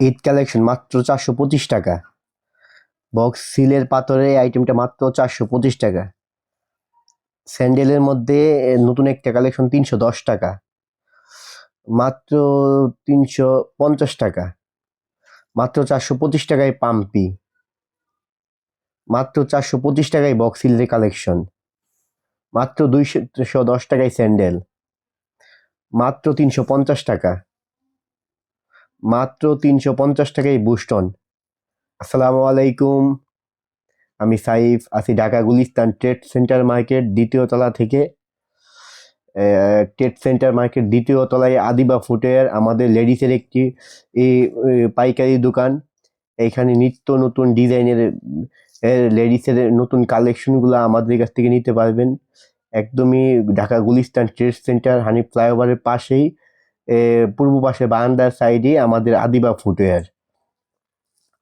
Eid collection মাত্র চারশো পঁচিশ টাকা। বক্স সিলের পাথরের এই আইটেমটা মাত্র চারশো পঁচিশ টাকা। স্যান্ডেলের মধ্যে নতুন একটা কালেকশন তিনশো দশ টাকা। মাত্র তিনশো পঞ্চাশ টাকা। মাত্র চারশো পঁচিশ টাকায় পাম্পি। মাত্র চারশো পঁচিশ টাকায় বক্স সিলের কালেকশন। মাত্র দুইশো দশ টাকায় স্যান্ডেল। মাত্র তিনশো পঞ্চাশ টাকা। মাত্র তিনশো পঞ্চাশ টাকায় বুস্টন আসসালামু আলাইকুম। আমি সাইফ, আছি Dhaka Gulistan trade center market দ্বিতীয় তলা থেকে। ট্রেড সেন্টার মার্কেট দ্বিতীয় তলায় আদিবা ফুটের আমাদের লেডিসের একটি পাইকারি দোকান। এখানে নিত্য নতুন ডিজাইনের লেডিসের নতুন কালেকশনগুলো আমাদের কাছ থেকে নিতে পারবেন। একদমই ঢাকা গুলিস্তান ট্রেড সেন্টার হানি ফ্লাইওভারের পাশেই। পূর্ব পাশে বারান্দার সাইডে আমাদের আদিবা ফুটওয়্যার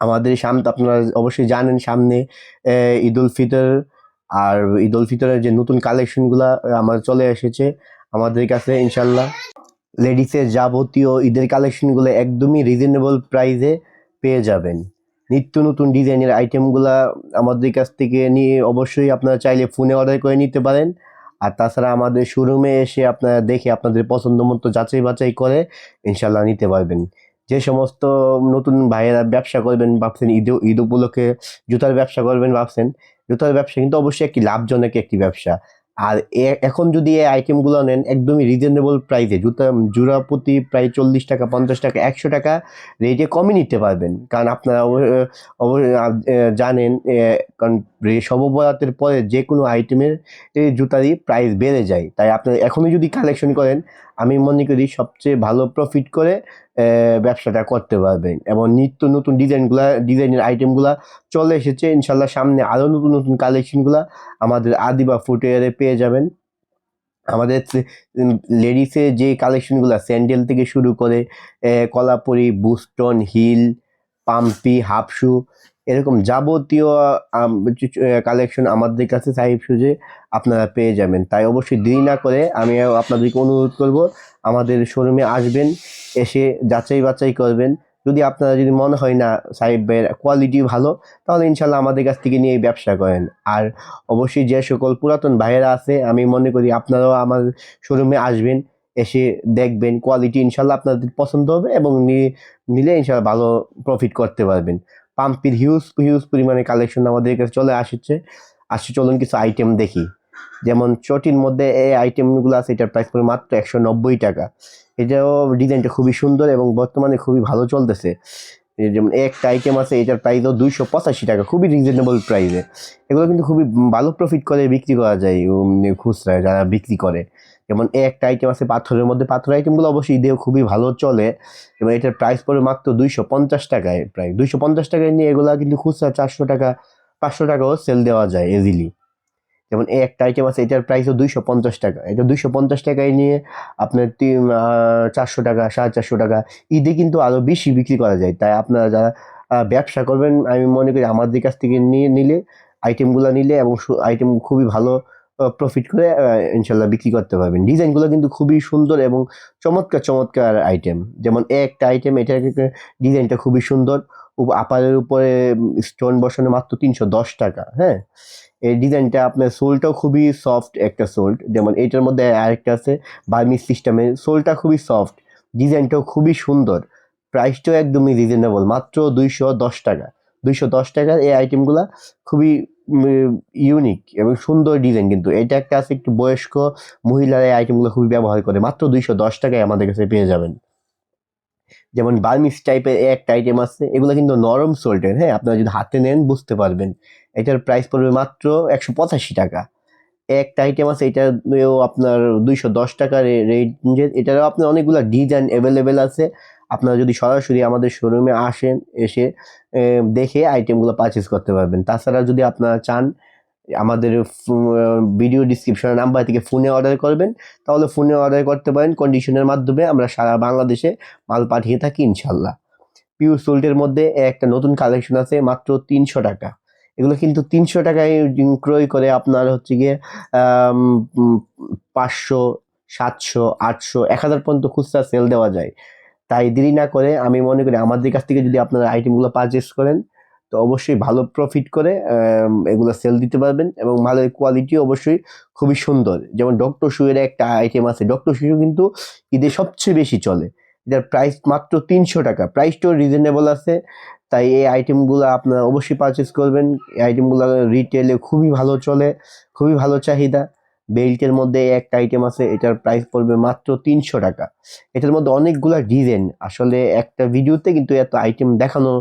আমাদের সামনে আপনারা অবশ্যই জানেন সামনে ঈদ উল ফিতর। আর ঈদ উল ফিতরের যে নতুন কালেকশনগুলা আমার চলে এসেছে। আমাদের কাছে ইনশাল্লাহ লেডিসের যাবতীয় ঈদের কালেকশনগুলো একদমই রিজনেবল প্রাইসে পেয়ে যাবেন। নিত্য নতুন ডিজাইনের আইটেমগুলা আমাদের কাছ থেকে নিয়ে অবশ্যই আপনারা চাইলে ফোনে অর্ডার করে নিতে পারেন। আর তাছাড়া আমাদের শোরুমে এসে আপনারা দেখে আপনাদের পছন্দ মতো যাচাই বাছাই করে ইনশাল্লাহ নিতে পারবেন। যে সমস্ত নতুন ভাইয়েরা ব্যবসা করবেন ভাবছেন ঈদ ঈদ উপলক্ষে জুতার ব্যবসা করবেন ভাবছেন, জুতার ব্যবসা কিন্তু অবশ্যই একটি লাভজনক একটি ব্যবসা। আর এখন যদি এই আইটেমগুলো নেন, একদমই রিজনেবল প্রাইসে জুতা, জুরা প্রতি প্রায় চল্লিশ টাকা, পঞ্চাশ টাকা, একশো টাকা রেটে কমই নিতে পারবেন। কারণ আপনারা জানেন কারণ সববরাতের পরে যে কোনো আইটেমের জুতারই প্রাইস বেড়ে যায়। তাই আপনারা এখনই যদি কালেকশন করেন আমি মনে করি সবচেয়ে ভালো প্রফিট করে ব্যবসাটা করতে পারবেন। এবং নিত্য নতুন ডিজাইনগুলা ডিজাইনের আইটেমগুলা চলে এসেছে। ইনশাল্লাহ সামনে আরও নতুন নতুন কালেকশনগুলা আমাদের আদিবা ফুটওয়ারে পেয়ে যাবেন। আমাদের লেডিসে যে কালেকশনগুলো স্যান্ডেল থেকে শুরু করে কলাপুরি বুস্টন হিল পাম্পি হাফ শু এরকম যাবতীয় কালেকশন আমাদের কাছে সাহিব সুজে আপনারা পেয়ে যাবেন। তাই অবশ্যই দেরি না করে আমি আপনাদেরকে অনুরোধ করব, আমাদের শোরুমে আসবেন, এসে যাচাই বাছাই করবেন। যদি আপনারা, যদি মনে হয় না সাহেব ভাইয়ের কোয়ালিটি ভালো, তাহলে ইনশাল্লাহ আমাদের কাছ থেকে নিয়ে ব্যবসা করেন। আর অবশ্যই যে সকল পুরাতন ভাইয়েরা আছে, আমি মনে করি আপনারাও আমার শোরুমে আসবেন, এসে দেখবেন কোয়ালিটি ইনশাল্লাহ আপনাদের পছন্দ হবে এবং নিলে ইনশাল্লাহ ভালো প্রফিট করতে পারবেন। পাম্পির হিউজ হিউজ পরিমাণে কালেকশন আমাদের কাছে চলে আসছে। আসছে, চলুন কিছু আইটেম দেখি। যেমন চটির মধ্যে এই আইটেমগুলো আছে, এটার প্রাইস পড়ে মাত্র একশো নব্বই টাকা। এটাও ডিজাইনটা খুবই সুন্দর এবং বর্তমানে খুবই ভালো চলতেছে। যেমন একটা আইটেম আছে, এটার প্রাইসও দুইশো পঁচাশি টাকা, খুবই রিজনেবল প্রাইসে এগুলো কিন্তু খুবই ভালো প্রফিট করে, বিক্রি করা যায় খুচরায় যারা বিক্রি করে। যেমন একটা আইটেম আছে, পাথরের মধ্যে পাথর আইটেমগুলো অবশ্যই ঈদেও খুবই ভালো চলে। এবং এটার প্রাইস পড়ে মাত্র দুইশো পঞ্চাশ টাকায়, প্রায় দুইশো পঞ্চাশ টাকায় নিয়ে এগুলা কিন্তু খুচরা চারশো টাকা, পাঁচশো টাকাও সেল দেওয়া যায় ইজিলি যেমন এই একটা আইটেম আছে, এটার প্রাইসও দুইশো পঞ্চাশ টাকা। এটা দুইশো পঞ্চাশ টাকায় নিয়ে আপনার তিন চারশো টাকা, সাড়ে চারশো টাকা, ঈদে কিন্তু আরও বেশি বিক্রি করা যায়। তাই আপনারা যারা ব্যবসা করবেন, আমি মনে করি আমাদের কাছ থেকে নিয়ে, নিলে আইটেমগুলো নিলে এবং আইটেম খুবই ভালো প্রফিট করে ইনশাল্লাহ বিক্রি করতে পারবেন। ডিজাইনগুলো কিন্তু খুবই সুন্দর এবং চমৎকার চমৎকার আইটেম যেমন একটা আইটেম এটা ডিজাইনটা খুবই সুন্দর। আপারের উপরে স্টোন বসানো মাত্র তিনশো দশ টাকা হ্যাঁ? এই ডিজাইনটা আপনার সোলটাও খুবই সফট একটা সোল্ট যেমন এটার মধ্যে আরেকটা আছে বার্মিস সিস্টেমের সোলটা খুবই সফট ডিজাইনটাও খুবই সুন্দর প্রাইসটাও একদমই রিজনেবল মাত্র দুইশো দশ টাকা, দুইশো দশ টাকার এই আইটেমগুলো খুবই ইউনিক এবং সুন্দর ডিজাইন কিন্তু। এটা একটা আছে একটু বয়স্ক মহিলারা এই আইটেমগুলো খুবই ব্যবহার করে, মাত্র দুইশো দশ টাকায় আমাদের কাছে পেয়ে যাবেন। যেমন বার্মিস টাইপের একটা আইটেম আছে, এগুলো কিন্তু নরম সোল্টের হ্যাঁ? আপনারা যদি হাতে নেন বুঝতে পারবেন। এটার প্রাইস পড়বে মাত্র একশো পঁচাশি টাকা। একটা আইটেম আছে এটাও আপনার দুইশো দশ টাকার রেঞ্জের এটারও আপনার অনেকগুলো ডিজাইন অ্যাভেলেবেল আছে। আপনারা যদি সরাসরি আমাদের শোরুমে আসেন, এসে দেখে আইটেমগুলো পারচেস করতে পারবেন। তাছাড়া যদি আপনারা চান আমাদের ভিডিও ডিসক্রিপশনের নাম্বার থেকে ফোনে অর্ডার করবেন। তাহলে ফোনে অর্ডার করতে পারেন। কন্ডিশনের মাধ্যমে আমরা সারা বাংলাদেশে মাল পাঠিয়ে থাকি, ইনশাল্লাহ। পিওর সোল্টের মধ্যে একটা নতুন কালেকশন আছে, মাত্র তিনশো টাকা। এগুলো কিন্তু তিনশো টাকায় ক্রয় করে আপনার হচ্ছে গিয়ে পাঁচশো, সাতশো, আটশো, এক হাজার পর্যন্ত খুচরা সেল দেওয়া যায়। তাই দেরি না করে আমি মনে করি আমাদের কাছ থেকে যদি আপনারা আইটেমগুলো পারচেস করেন তো অবশ্যই ভালো প্রফিট করে এগুলো সেল দিতে পারবেন এবং ভালো কোয়ালিটি অবশ্যই খুবই সুন্দর। যেমন ডক্টর শুয়ের একটা আইটেম আছে। ডক্টর শু কিন্তু ঈদে সবচেয়ে বেশি চলে। এটার প্রাইস মাত্র তিনশো টাকা। প্রাইসটাও রিজনেবল আছে। তাই এই আইটেমগুলো আপনারা অবশ্যই পারচেস করবেন। এই আইটেমগুলো রিটেলে খুবই ভালো চলে, খুবই ভালো চাহিদা। বেল্টের মধ্যে একটা আইটেম আছে, এটার প্রাইস পড়বে মাত্র তিনশো টাকা। এটার মধ্যে অনেকগুলা ডিজাইন আসলে একটা ভিডিওতে কিন্তু এত আইটেম দেখানো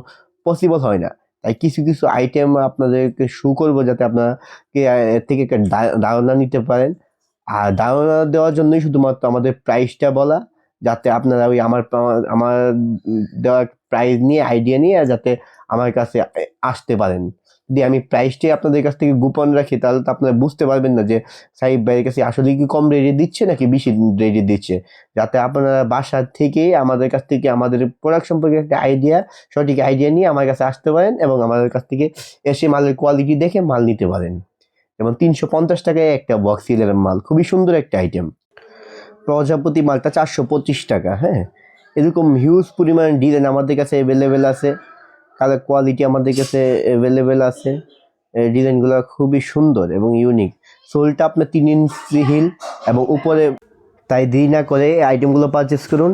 পসিবল হয় না। তাই কিছু কিছু আইটেম আপনাদেরকে শু করব যাতে আপনাকে থেকে ধারণা নিতে পারেন। আর ধারণা দেওয়ার জন্যই শুধুমাত্র আমাদের প্রাইসটা বলা, যাতে আপনারা ওই আমার আমার দেওয়ার প্রাইস নিয়ে আইডিয়া নিয়ে যাতে আমার কাছে আসতে পারেন। যদি আমি প্রাইসটাই আপনাদের কাছ থেকে গোপন রাখি, তাহলে তো আপনারা বুঝতে পারবেন না যে সাহিব ভাইয়ের কাছে আসলে কি কম রেটে দিচ্ছে নাকি বেশি রেটে দিচ্ছে। যাতে আপনারা বাসা থেকে আমাদের কাছ থেকে আমাদের প্রোডাক্ট সম্পর্কে একটা আইডিয়া সঠিক আইডিয়া নিয়ে আমার কাছে আসতে পারেন এবং আমাদের কাছ থেকে এসে মালের কোয়ালিটি দেখে মাল নিতে পারেন। যেমন তিনশো পঞ্চাশ টাকায় একটা বক্স সিলের মাল, খুবই সুন্দর একটা আইটেম প্রজাপতি মালটা চারশো পঁচিশ টাকা হ্যাঁ? এরকম হিউজ পরিমাণ ডিজাইন আমাদের কাছে অ্যাভেলেবেল আছে। কালার কোয়ালিটি আমাদের কাছে অ্যাভেলেবেল আছে। ডিজাইনগুলো খুবই সুন্দর এবং ইউনিক সোলটা আপনার তিন ইঞ্চি হিল এবং উপরে, তাই দেরি না করে আইটেমগুলো পারচেস করুন।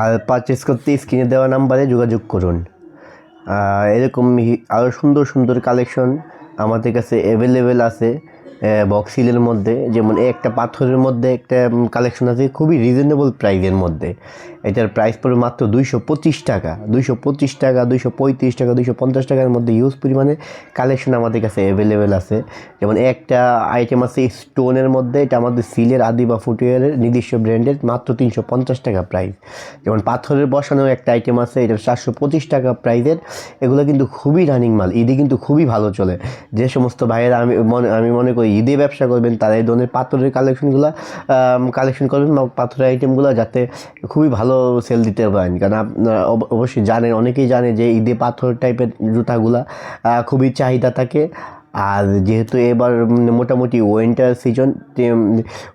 আর পারচেস করতে স্ক্রিনে দেওয়া নাম্বারে যোগাযোগ করুন। এরকম আরও সুন্দর সুন্দর কালেকশন আমাদের কাছে অ্যাভেলেবেল আছে। বক্সিলের মধ্যে, যেমন একটা পাথরের মধ্যে একটা কালেকশন আছে, খুবই রিজনেবল প্রাইসের মধ্যে। এটার প্রাইস পড়বে মাত্র দুইশো পঁচিশ টাকা। দুইশো পঁচিশ টাকা, দুইশো পঁয়ত্রিশ টাকা, দুইশো পঞ্চাশ টাকার মধ্যে ইউজ পরিমাণে কালেকশন আমাদের কাছে অ্যাভেলেবেল আছে। যেমন একটা আইটেম আছে স্টোনের মধ্যে, এটা আমাদের সিলের আদি বা ফুটওয়ারের নিজস্ব ব্র্যান্ডের মাত্র তিনশো পঞ্চাশ টাকা প্রাইস যেমন পাথরের বসানো একটা আইটেম আছে এটা চারশো পঁচিশ টাকা প্রাইসের এগুলো কিন্তু খুবই রানিং মাল, ঈদে কিন্তু খুবই ভালো চলে। যে সমস্ত ভাইয়েরা আমি মনে আমি মনে করি ঈদে ব্যবসা করবেন, তারা এই ধরনের পাথরের কালেকশনগুলো কালেকশন করবেন বা পাথরের আইটেমগুলো যাতে খুবই ভালো সেল দিতে পারেন। কারণ আপনারা অবশ্যই জানেন, অনেকেই জানে যে ঈদে পাথর টাইপের জুতাগুলা খুবই চাহিদা থাকে। আর যেহেতু এবার মোটামুটি উইন্টার সিজন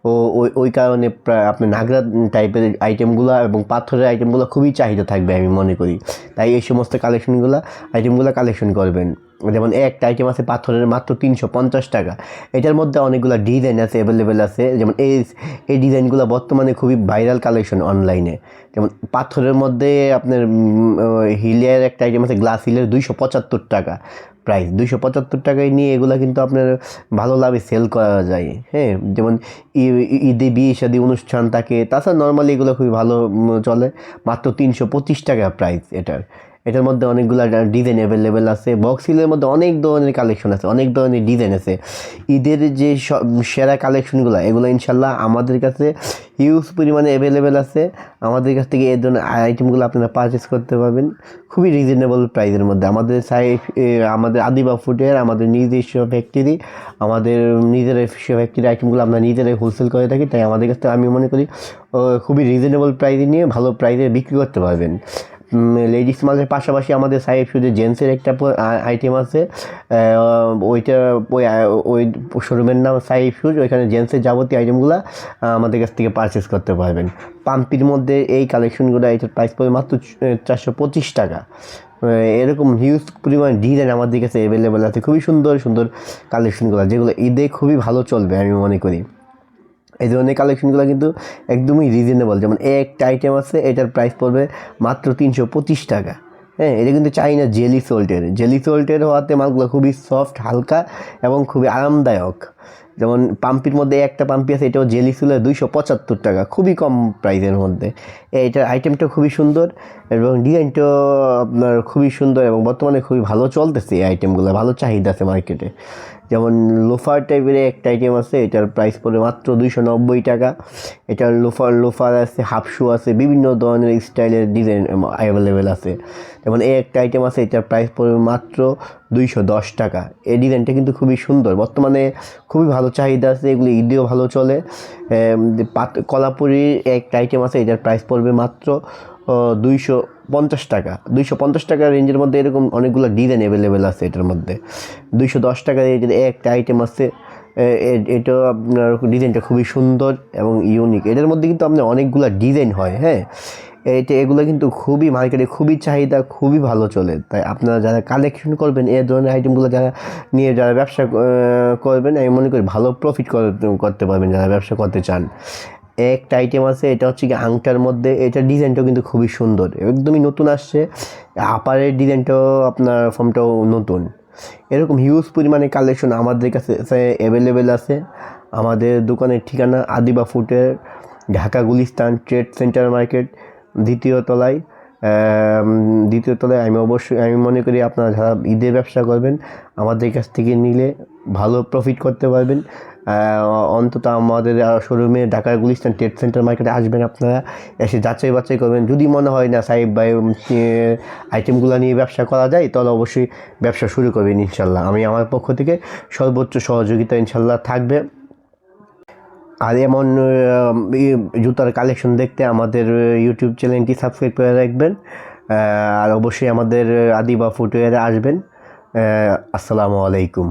ওই- কারণে আপনার নাগরা টাইপের আইটেমগুলো এবং পাথরের আইটেমগুলো খুবই চাহিদা থাকবে আমি মনে করি। তাই এই সমস্ত কালেকশনগুলো আইটেমগুলো কালেকশন করবেন। যেমন একটা আইটেম আছে পাথরের মাত্র তিনশো পঞ্চাশ টাকা। এটার মধ্যে অনেকগুলো ডিজাইন আছে অ্যাভেলেবেল আছে। যেমন এই এই ডিজাইনগুলো বর্তমানে খুবই ভাইরাল কালেকশন অনলাইনে যেমন পাথরের মধ্যে আপনার হিলের একটা আইটেম আছে গ্লাস হিলের দুইশো পঁচাত্তর টাকা প্রাইস দুইশো পঁচাত্তর টাকায় নিয়ে এগুলো কিন্তু আপনার ভালো লাভে সেল করা যায়। হ্যাঁ যেমন ঈদে বিয়ে শাদী অনুষ্ঠান থাকে। তাছাড়া নর্মালি এগুলো খুবই ভালো চলে। মাত্র তিনশো পঁচিশ টাকা প্রাইস এটার। এটার মধ্যে অনেকগুলো ডিজাইন অ্যাভেলেবেল আছে। বক্সিলের মধ্যে অনেক ধরনের কালেকশন আছে, অনেক ধরনের ডিজাইন আছে। ঈদের যে সেরা কালেকশনগুলো এগুলো ইনশাল্লাহ আমাদের কাছে হিউজ পরিমাণে অ্যাভেলেবেল আছে। আমাদের কাছ থেকে এই ধরনের আইটেমগুলো আপনারা পারচেস করতে পারবেন খুবই রিজনেবল প্রাইসের মধ্যে। আমাদের সাইড আমাদের আদিবা ফুটের আমাদের নিজস্ব ফ্যাক্টরি আমাদের নিজের ফ্যাক্টরি আইটেমগুলো আমরা নিজেরাই হোলসেল করে থাকি। তাই আমাদের কাছ থেকে আমি মনে করি খুবই রিজনেবল প্রাইসে নিয়ে ভালো প্রাইসে বিক্রি করতে পারবেন। লেডিস মালের পাশাপাশি আমাদের সাইড শুধু জেন্টসের একটা আইটেম আছে। ওইটা, ওই ওই শোরুমের নাম সাইফ শুজ ওইখানে জেন্টসের যাবতীয় আইটেমগুলো আমাদের কাছ থেকে পারচেস করতে পারবেন। পাম্পির মধ্যে এই কালেকশনগুলো এটার প্রাইস পড়বে মাত্র চারশো পঁচিশ টাকা। এরকম হিউজ পরিমাণ ডিজাইন আমাদের কাছে অ্যাভেলেবেল আছে। খুবই সুন্দর সুন্দর কালেকশনগুলো যেগুলো ঈদে খুবই ভালো চলবে, আমি মনে করি। এই ধরনের কালেকশনগুলো কিন্তু একদমই রিজনেবল যেমন একটা আইটেম আছে, এটার প্রাইস পড়বে মাত্র তিনশো পঁচিশ টাকা। হ্যাঁ এটা কিন্তু চাইনা জেলি সোল্টের জেলি সোল্টের হওয়াতে মালগুলো খুবই সফট হালকা এবং খুবই আরামদায়ক। যেমন পাম্পির মধ্যে একটা পাম্পি আছে, এটাও জেলি ছিল দুইশো পঁচাত্তর টাকা, খুবই কম প্রাইসের মধ্যে। এটার আইটেমটা খুবই সুন্দর এবং ডিজাইনটাও আপনার খুবই সুন্দর এবং বর্তমানে খুবই ভালো চলতেছে এই আইটেমগুলো ভালো চাহিদা আছে মার্কেটে যেমন লোফার টাইপের একটা আইটেম আছে, এটার প্রাইস পড়বে মাত্র দুইশো নব্বই টাকা। এটার লোফার লোফার আছে হাফ শু আছে, বিভিন্ন ধরনের স্টাইলের ডিজাইন অ্যাভেলেবেল আছে। যেমন এই একটা আইটেম আছে, এটার প্রাইস পড়বে মাত্র দুইশো দশ টাকা। এই ডিজাইনটা কিন্তু খুবই সুন্দর। বর্তমানে খুবই ভালো চাহিদা আছে, এগুলো ঈদেও ভালো চলে। পাত, কলাপুরির একটা আইটেম আছে, এটার প্রাইস পড়বে মাত্র দুইশো পঞ্চাশ টাকা। দুইশো পঞ্চাশ টাকা রেঞ্জের মধ্যে এরকম অনেকগুলো ডিজাইন অ্যাভেলেবেল আছে এটার মধ্যে। দুইশো দশ টাকা রেঞ্জের একটা আইটেম আছে এটা আপনার ডিজাইনটা খুবই সুন্দর এবং ইউনিক এটার মধ্যে কিন্তু আপনার অনেকগুলো ডিজাইন হয় হ্যাঁ? এইটা, এগুলো কিন্তু খুবই মার্কেটে খুবই চাহিদা, খুবই ভালো চলে। তাই আপনারা যারা কালেকশন করবেন, এই ধরনের আইটেমগুলো যারা নিয়ে যারা ব্যবসা করবেন, আমি মনে করি ভালো প্রফিট করতে পারবেন যারা ব্যবসা করতে চান। একটা আইটেম আছে, এটা হচ্ছে কি আংটার মধ্যে, এটা ডিজাইনটাও কিন্তু খুবই সুন্দর, একদমই নতুন আসছে। আপারের ডিজাইনটাও আপনার ফর্মটাও নতুন। এরকম হিউজ পরিমাণে কালেকশন আমাদের কাছে অ্যাভেলেবেল আছে। আমাদের দোকানের ঠিকানা আদিবা ফুটের Dhaka Gulistan trade center market দ্বিতীয় তলায় দ্বিতীয় তলায় আমি অবশ্যই, আমি মনে করি আপনারা যারা ঈদের ব্যবসা করবেন, আমাদের কাছ থেকে নিলে ভালো প্রফিট করতে পারবেন। অন্তত আমাদের শোরুমে ঢাকার গুলিস্তান ট্রেড সেন্টার মার্কেটে আসবেন আপনারা, এসে যাচাই বাছাই করবেন। যদি মনে হয় না সাহেব ভাই আইটেমগুলো নিয়ে ব্যবসা করা যায়, তাহলে অবশ্যই ব্যবসা শুরু করবেন ইনশাল্লাহ। আমি আমার পক্ষ থেকে সর্বোচ্চ সহযোগিতা ইনশাল্লাহ থাকবে। আর এমন জুতার কালেকশন দেখতে আমাদের ইউটিউব চ্যানেলটি সাবস্ক্রাইব করে রাখবেন আর অবশ্যই আমাদের আদিবা ফুটওয়ারে আসবেন। আসসালামু আলাইকুম।